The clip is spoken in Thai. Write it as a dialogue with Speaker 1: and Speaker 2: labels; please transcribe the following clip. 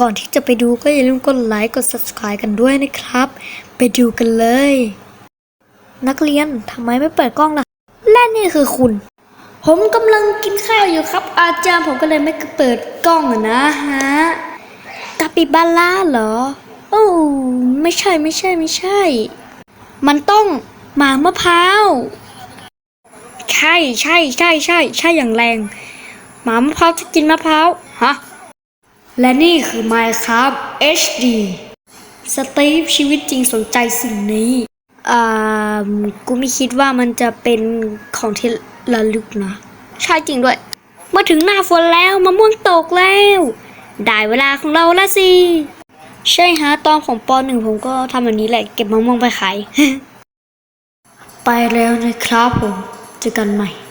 Speaker 1: ก่อนที่จะไปดูก็อย่าลืมกดไลค์กด subscribe กันด้วยนะครับ ไปดูกันเลย นักเรียนทำไมไม่เปิดกล้องล่ะ และนี่คือคุณ ผมกำลังกินข้าวอยู่ครับ อาจารย์ผมก็เลยไม่เปิดกล้องนะฮะตาปิบาร่าเหรอโอ้ไม่ใช่ไม่ใช่ไม่ใช่ มันต้องหมามะพร้าวใช่ใช่ใช่ใช่ใช่อย่างแรง หมามะพร้าวจะกินมะพร้าวฮะ และนี่คือ Minecraft HD สตีฟชีวิตจริงสนใจสิ่งนี้อ่ากูไม่คิดว่ามันจะเป็นของที่ระลึกนะ ใช่จริงด้วย มาถึงหน้าฝนแล้วมะม่วงตกแล้ว ได้เวลาของเราล้วสิ ใช่ฮะ ตอนของปหนึ่งผมก็ทำแบบนี้แหละเก็บมะม่วงไปขาย ไปแล้วนะครับผม เจอกันใหม่